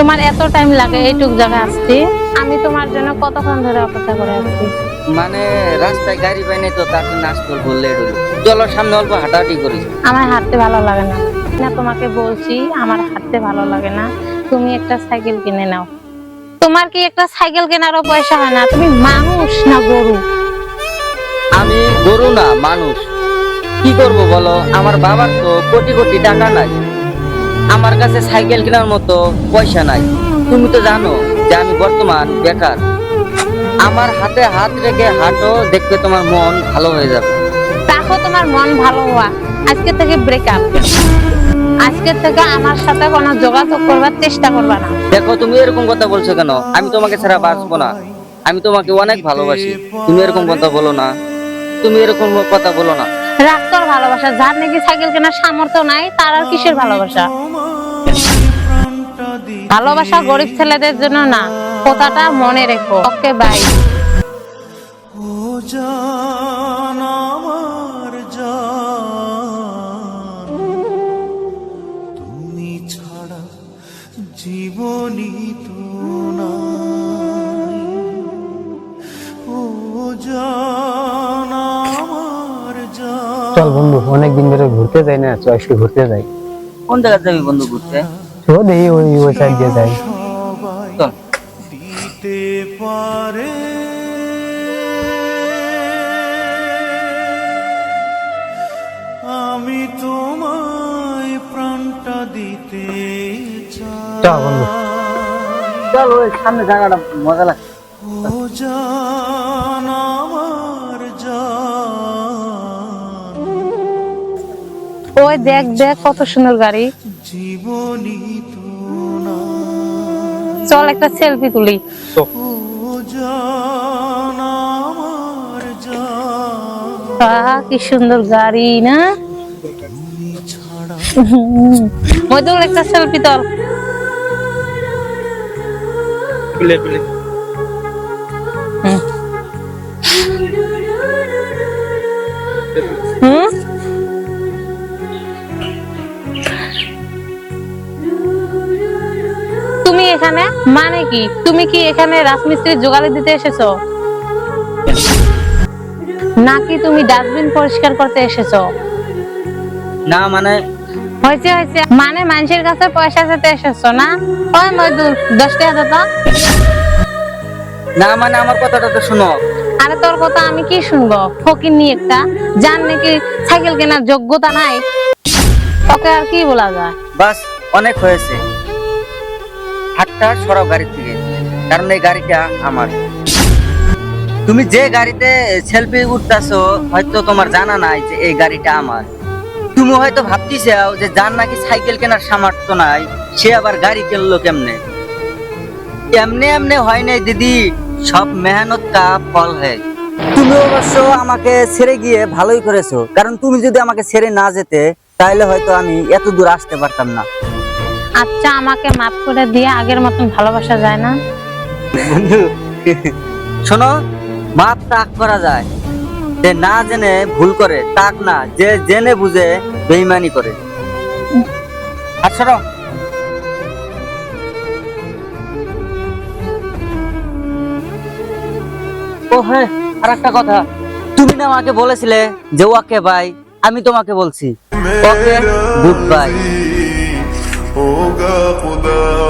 তোমার এত টাইম লাগে এইটুক জায়গায় আসতে? আমি তোমার জন্য কতক্ষণ ধরে অপেক্ষা করে আসছি মানে রাস্তায় গাড়ি পাই নাই তো তার জন্য আসতে অল্প লেট হলো চলো সামনে অল্প হাঁটাহাঁটি করি আমার হাঁটতে ভালো লাগে না। না তোমাকে বলছি আমার হাঁটতে ভালো লাগে না। তুমি একটা সাইকেল কিনে নাও। তোমার কি একটা সাইকেল কেনারও পয়সা হয় না? তুমি মানুষ না গরু? আমি গরু না মানুষ। কি করব বলো? আমার বাবার তো কোটি কোটি টাকা নাই। আমার কাছে সাইকেল কেনার মতো পয়সা নাই। তুমি তো জানো যে আমি বর্তমান বেকার। আমার হাতে হাত রেখে হাঁটো দেখবে তোমার মন ভালো হয়ে যাবে। দেখো তোমার মন ভালো হওয়া। আজকে থেকে ব্রেকআপ আজকে থেকে আমার সাথে কোনো যোগাযোগ করবার চেষ্টা করবা না। দেখো তুমি এরকম কথা বলছো কেন? আমি তোমাকে ছাড়া বাঁচবো না। আমি তোমাকে অনেক ভালোবাসি। তুমি এরকম কথা বলো না। তুমি এরকম কথা বলো না। রাগ তোর ভালোবাসা। যার নাকি সাইকেল কেনার সামর্থ্য নাই, তার আর কিসের ভালোবাসা? ভালোবাসা গরিব ছেলেদের জন্য না, কথাটা মনে রেখো। ওকে বাই চল বন্ধু অনেকদিন ধরে ঘুরতে যাই না চল একটু ঘুরতে যাই। কোন জায়গায় যাবি বন্ধু ঘুরতে? তো দেখি ওই ওই সাইড দিয়ে যাই। চল। দিতে পারে। আমি তোমায় প্রাণটা দিতে চাই। চল বন্ধু। চল ওই সামনে জায়গাটা মজা লাগে ও জান ওই দেখ দেখ কত সুন্দর গাড়ি। চল একটা সেলফি তুলি। কি সুন্দর গাড়ি না? মজুর একটা সেলফি তোল। মানে কি? তুমি কি এখানে রাজমিস্ত্রি জোগালি দিতে এসেছ? নাকি তুমি ডাস্টবিন পরিষ্কার করতে এসেছ? না মানে হয়েছে হয়েছে। মানে মানুষের কাছে পয়সা চেতে এসেছ না? ওই মজদুর দশ টাকা দে তো। না মানে আমার কথাটা তো শোনো। আরে তোর কথা আমি কি শুনব? ফকির নিয়ে একটা। যার নাকি সাইকেল কেনার যোগ্যতা নাই? তোকে আর কি বলা যায়? বাস অনেক হয়েছে। হাতটা সরাও গাড়ি থেকে কারণ এই গাড়িটা আমার। তুমি যে গাড়িতে সেলফি উঠতেছো, হয়তো তোমার জানা নাই যে এই গাড়িটা আমার। তুমি হয়তো ভাবতেছাও যে যার নাকি সাইকেল কেনার সামর্থ্য নাই, সে আবার গাড়ি কিনলো কেমনে? এমনি এমনি হয় নাই দিদি, সব মেহনত কা ফল হয় তুমি অবশ্য আমাকে ছেড়ে গিয়ে ভালোই করেছ, কারণ তুমি যদি আমাকে ছেড়ে না যেতে, তাহলে হয়তো আমি এত দূর আসতে পারতাম না। আচ্ছা আমাকে মাফ করে দিয়ে আগের মতন ভালোবাসা যায় না? বন্ধু শোনো, মাপ তাক করা যায়। যে না জেনে ভুল করে, তাক না, যে জেনে বুঝে বেইমানি করে। আচ্ছা। ও হ্যাঁ আর একটা কথা। তুমি না আমাকে বলেছিলে যে ওকে বাই, আমি তোমাকে বলছি। Okay good bye. Oh, God, oh God.